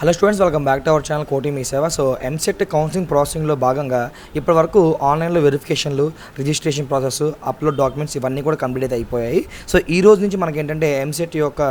Hello students welcome back to our channel కోటి మీ సేవ. సో ఎంసెట్ కౌన్సిలింగ్ ప్రాసెసింగ్లో భాగంగా ఇప్పటివరకు ఆన్లైన్లో వెరిఫికేషన్లు రిజిస్ట్రేషన్ ప్రాసెస్ అప్లోడ్ డాక్యుమెంట్స్ ఇవన్నీ కూడా కంప్లీట్ అయితే అయిపోయాయి. సో ఈ రోజు నుంచి మనకి ఏంటంటే ఎంసెట్ యొక్క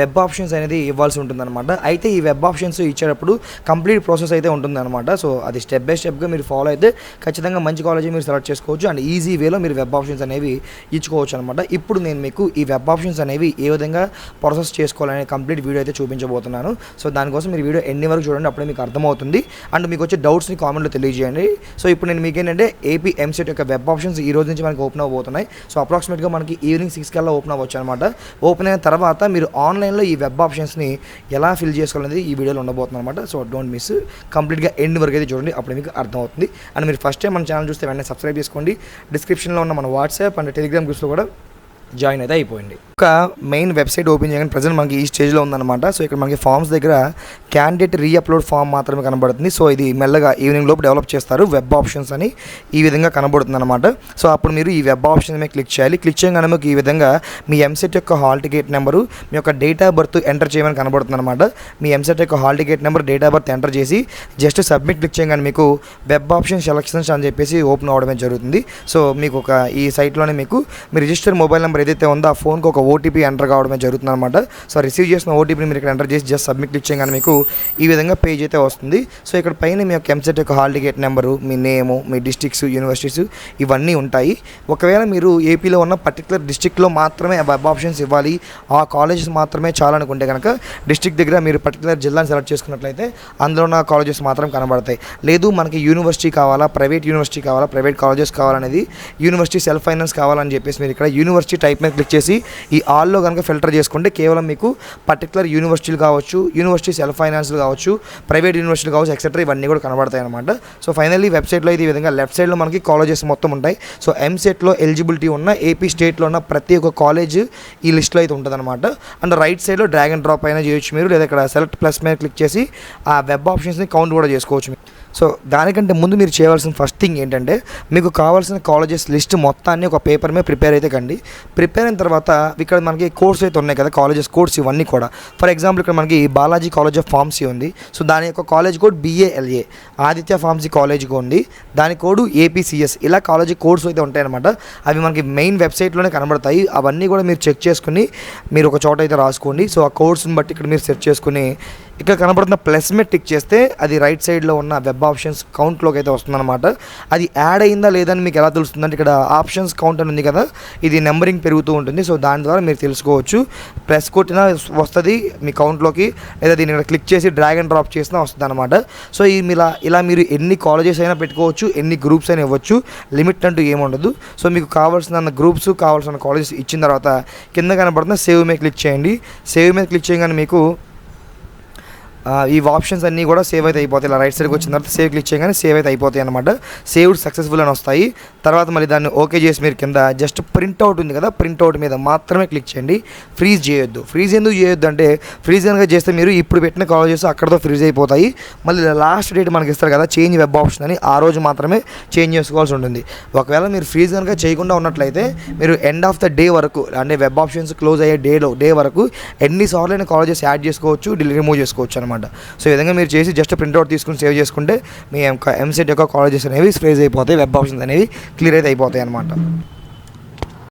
వెబ్ ఆప్షన్స్ అనేది ఇవ్వాల్సి ఉంటుందన్నమాట. అయితే ఈ వెబ్ ఆప్షన్స్ ఇచ్చేటప్పుడు కంప్లీట్ ప్రాసెస్ అయితే ఉంటుందన్నమాట. సో అది స్టెప్ బై స్టెప్గా మీరు ఫాలో అయితే ఖచ్చితంగా మంచి కాలేజీ మీరు సెలెక్ట్ చేసుకోవచ్చు. అండ్ ఈజీ వేలో మీరు వెబ్ ఆప్షన్స్ అనేవి ఇచ్చుకోవచ్చు అనమాట ఇప్పుడు నేను మీకు ఈ వెబ్ ఆప్షన్స్ అనేవి ఏ విధంగా ప్రాసెస్ చేసుకోవాలనే కంప్లీట్ వీడియో అయితే చూపించబోతున్నాను. సో దానికోసం మీరు వీడియో ఎన్ని వరకు చూడండి అప్పుడే మీకు అర్థమవుతుంది. అండ్ మీకు వచ్చే డౌట్స్ని కామెంట్లో తెలియజేయండి. సో ఇప్పుడు నేను మీకు ఏంటంటే ఏపీ ఎంసెట్ యొక్క వెబ్ ఆప్షన్స్ ఈ రోజు నుంచి మనకి ఓపెన్ అవబోతున్నాయి సో అప్రాక్సిమేట్గా మనకి ఈవినింగ్ సిక్స్ కల్లా ఓపెన్ అవ్వచ్చు అనమాట ఓపెన్ అయిన తర్వాత మీరు ఆన్లైన్లో ఈ వెబ్ ఆప్షన్స్ని ఎలా ఫిల్ చేసుకోవాలనేది ఈ వీడియోలో ఉండబోతుంది అనమాట సో డోంట్ మిస్ కంప్లీట్గా ఎండ్ వరకు అయితే చూడండి అప్పుడు మీకు అర్థమవుతుంది. అండ్ మీరు ఫస్ట్ టైం మన ఛానల్ చూస్తే వెంటనే సబ్స్క్రైబ్ చేసుకోండి. డిస్క్రిప్షన్లో ఉన్న మన వాట్సాప్ అండ్ టెలిగ్రామ్ గ్రూప్స్లో కూడా జాయిన్ అయితే అయిపోయింది. ఒక మెయిన్ వెబ్సైట్ ఓపెన్ చేయగానే ప్రజెంట్ మనకి ఈ స్టేజ్లో ఉందన్నమాట. సో ఇక్కడ మనకి ఫామ్స్ దగ్గర క్యాండిడేట్ రీఅప్లోడ్ ఫామ్ మాత్రమే కనబడుతుంది. సో ఇది మెల్లగా ఈవినింగ్ లోపు డెవలప్ చేస్తారు. వెబ్ ఆప్షన్స్ అని ఈ విధంగా కనబడుతుంది అనమాట సో అప్పుడు మీరు ఈ వెబ్ ఆప్షన్ మీద క్లిక్ చేయాలి. క్లిక్ చేయగానే మీకు ఈ విధంగా మీ ఎంసెట్ యొక్క హాల్ టికెట్ నెంబరు మీ యొక్క డేట్ ఆఫ్ బర్త్ ఎంటర్ చేయమని కనబడుతుంది అనమాట మీ ఎంసెట్ యొక్క hall ticket number date of birth enter చేసి జస్ట్ సబ్మిట్ క్లిక్ చేయగానే మీకు వెబ్ ఆప్షన్ సెలక్షన్స్ అని చెప్పేసి ఓపెన్ అవడమే జరుగుతుంది. సో మీకు ఒక ఈ సైట్లోనే మీకు మీ రిజిస్టర్ మొబైల్ నెంబర్ ఏదైతే ఉందో ఆ ఫోన్కి ఒక ఓటీపీ ఎంటర్ కావడమే జరుగుతుంది అనమాట సో రిసీవ్ చేసిన ఓటీపీని మీరు ఇక్కడ ఎంటర్ చేసి జస్ట్ సబ్మిట్ క్లిక్ చేయగానే మీకు ఈ విధంగా పేజ్ అయితే వస్తుంది. సో ఇక్కడ పైన మీ యొక్క ఎంసెట్ యొక్క హాల్ టికెట్ నెంబరు మీ నేము మీ డిస్టిక్స్ యూనివర్సిటీస్ ఇవన్నీ ఉంటాయి. ఒకవేళ మీరు ఏపీలో ఉన్న పర్టికులర్ డిస్ట్రిక్ట్లో మాత్రమే వెబ్ ఆప్షన్స్ ఇవ్వాలి. ఆ కాలేజెస్ మాత్రమే చాలనుకుంటే కనుక డిస్ట్రిక్ట్ దగ్గర మీరు పర్టికులర్ జిల్లాని సెలెక్ట్ చేసుకున్నట్లయితే అందులో ఉన్న కాలేజెస్ మాత్రం కనబడతాయి. లేదు మనకి యూనివర్సిటీ కావాలా ప్రైవేట్ యూనివర్సిటీ కావాలా ప్రైవేట్ కాలేజెస్ కావాలనేది యూనివర్సిటీ సెల్ఫ్ ఫైనాన్స్ కావాలని చెప్పేసి మీరు ఇక్కడ యూనివర్సిటీ టైప్ మీద క్లిక్ చేసి ఈ ఆల్లో కనుక ఫిల్టర్ చేసుకుంటే కేవలం మీకు పర్టికులర్ యూనివర్సిటీలు కావచ్చు యూనివర్సిటీ సెల్ఫ్ ఫైనాన్స్లు కావచ్చు ప్రైవేట్ యూనివర్సిటీలు కావచ్చు ఎక్సెట్రా ఇవన్నీ కూడా కనబడతాయి అనమాట సో ఫైనల్లీ వెబ్సైట్లో ఇది ఈ విధంగా లెఫ్ట్ సైడ్లో మనకి కాలేజెస్ మొత్తం ఉంటాయి. సో ఎంసెట్లో ఎలిజిబిలిటీ ఉన్న ఏపీ స్టేట్లో ఉన్న ప్రతి ఒక్క కాలేజ్ ఈ లిస్ట్లో అయితే ఉంటుందన్నమాట. అండ్ రైట్ సైడ్లో డ్రాగ్ అండ్ డ్రాప్ అయినా చేయొచ్చు మీరు లేదా ఇక్కడ సెలెక్ట్ ప్లస్ మీద క్లిక్ చేసి ఆ వెబ్ ఆప్షన్స్ని కౌంట్ కూడా చేసుకోవచ్చు మీరు. సో దానికంటే ముందు మీరు చేయవలసిన ఫస్ట్ థింగ్ ఏంటంటే మీకు కావాల్సిన కాలేజెస్ లిస్ట్ మొత్తాన్ని ఒక పేపర్ మీద ప్రిపేర్ అయితే కండి. ప్రిపేర్ అయిన తర్వాత ఇక్కడ మనకి కోర్స్ అయితే ఉన్నాయి కదా కాలేజెస్ కోర్స్ ఇవన్నీ కూడా. ఫర్ ఎగ్జాంపుల్ ఇక్కడ మనకి బాలాజీ కాలేజ్ ఆఫ్ ఫార్మసీ ఉంది. సో దాని యొక్క college code B A L A Aditya pharmacy college ఉంది. దాని code A P C S ఇలా కాలేజీ కోర్స్ అయితే ఉంటాయన్నమాట. అవి మనకి మెయిన్ వెబ్సైట్లోనే కనబడతాయి. అవన్నీ కూడా మీరు చెక్ చేసుకుని మీరు ఒక చోట అయితే రాసుకోండి. సో ఆ కోర్స్ని బట్టి ఇక్కడ మీరు సెర్చ్ చేసుకుని ఇక్కడ కనబడుతున్న ప్లస్ మీద టిక్ చేస్తే అది రైట్ సైడ్లో ఉన్న వెబ్ ఆప్షన్స్ కౌంట్లోకి అయితే వస్తుందన్నమాట. అది యాడ్ అయిందా లేదని మీకు ఎలా తెలుస్తుందంటే ఇక్కడ ఆప్షన్స్ కౌంట్ అని ఉంది కదా ఇది నెంబరింగ్ పెరుగుతూ ఉంటుంది. సో దాని ద్వారా మీరు తెలుసుకోవచ్చు. ప్లస్ కొట్టినా వస్తుంది మీ కౌంట్లోకి లేదా దీన్ని ఇక్కడ క్లిక్ చేసి డ్రాగ్ అండ్ డ్రాప్ చేసినా వస్తుంది అనమాట సో ఈ ఇలా ఇలా మీరు ఎన్ని కాలేజెస్ అయినా పెట్టుకోవచ్చు ఎన్ని గ్రూప్స్ అయినా ఇవ్వచ్చు. లిమిట్ అంటూ ఏముండదు సో మీకు కావాల్సిన గ్రూప్స్ కావాల్సిన కాలేజెస్ ఇచ్చిన తర్వాత కింద కనబడుతున్న సేవ్ మీద క్లిక్ చేయండి. సేవ్ మీద క్లిక్ చేయగానే మీకు ఈ ఆప్షన్స్ అన్నీ కూడా సేవ్ అయితే అయిపోతాయి. ఇలా రైట్ సైడ్కి వచ్చిన తర్వాత సేవ్ క్లిక్ చేయగానే సేవ్ అయితే అయిపోతాయి అనమాట సేవ్డ్ సక్సెస్ఫుల్ అని వస్తాయి. తర్వాత మళ్ళీ దాన్ని ఓకే చేసి మీరు కింద జస్ట్ ప్రింట్ అవుట్ ఉంది కదా ప్రింట్ అవుట్ మీద మాత్రమే క్లిక్ చేయండి. ఫ్రీజ్ చేయొద్దు. ఫ్రీజ్ ఎందుకు చేయొద్దు అంటే ఫ్రీజ్ కనుక చేస్తే మీరు ఇప్పుడు పెట్టిన కాలేజెస్ అక్కడతో ఫ్రీజ్ అయిపోతాయి. మళ్ళీ లాస్ట్ డేట్ మనకి ఇస్తారు కదా చేంజ్ వెబ్ ఆప్షన్ అని ఆ రోజు మాత్రమే చేంజ్ చేసుకోవాల్సి ఉంటుంది. ఒకవేళ మీరు ఫ్రీజ్ కనుక చేయకుండా ఉన్నట్లయితే మీరు ఎండ్ ఆఫ్ ద డే వరకు అంటే వెబ్ ఆప్షన్స్ క్లోజ్ అయ్యే డేలో డే వరకు ఎన్నిసార్లు అయినా కాలేజెస్ యాడ్ చేసుకోవచ్చు డిల్ రిమూవ్ చేసుకోవచ్చు అనమాట సో ఈ విధంగా మీరు చేసి జస్ట్ ప్రింట్అవుట్ తీసుకుని సేవ్ చేసుకుంటే మీ ఎంసెట్ యొక్క కాలేజెస్ అనేవి స్ప్రేజ్ అయిపోతాయి. వెబ్ ఆప్షన్స్ అనేవి క్లియర్ అయితే అయిపోతాయి అనమాట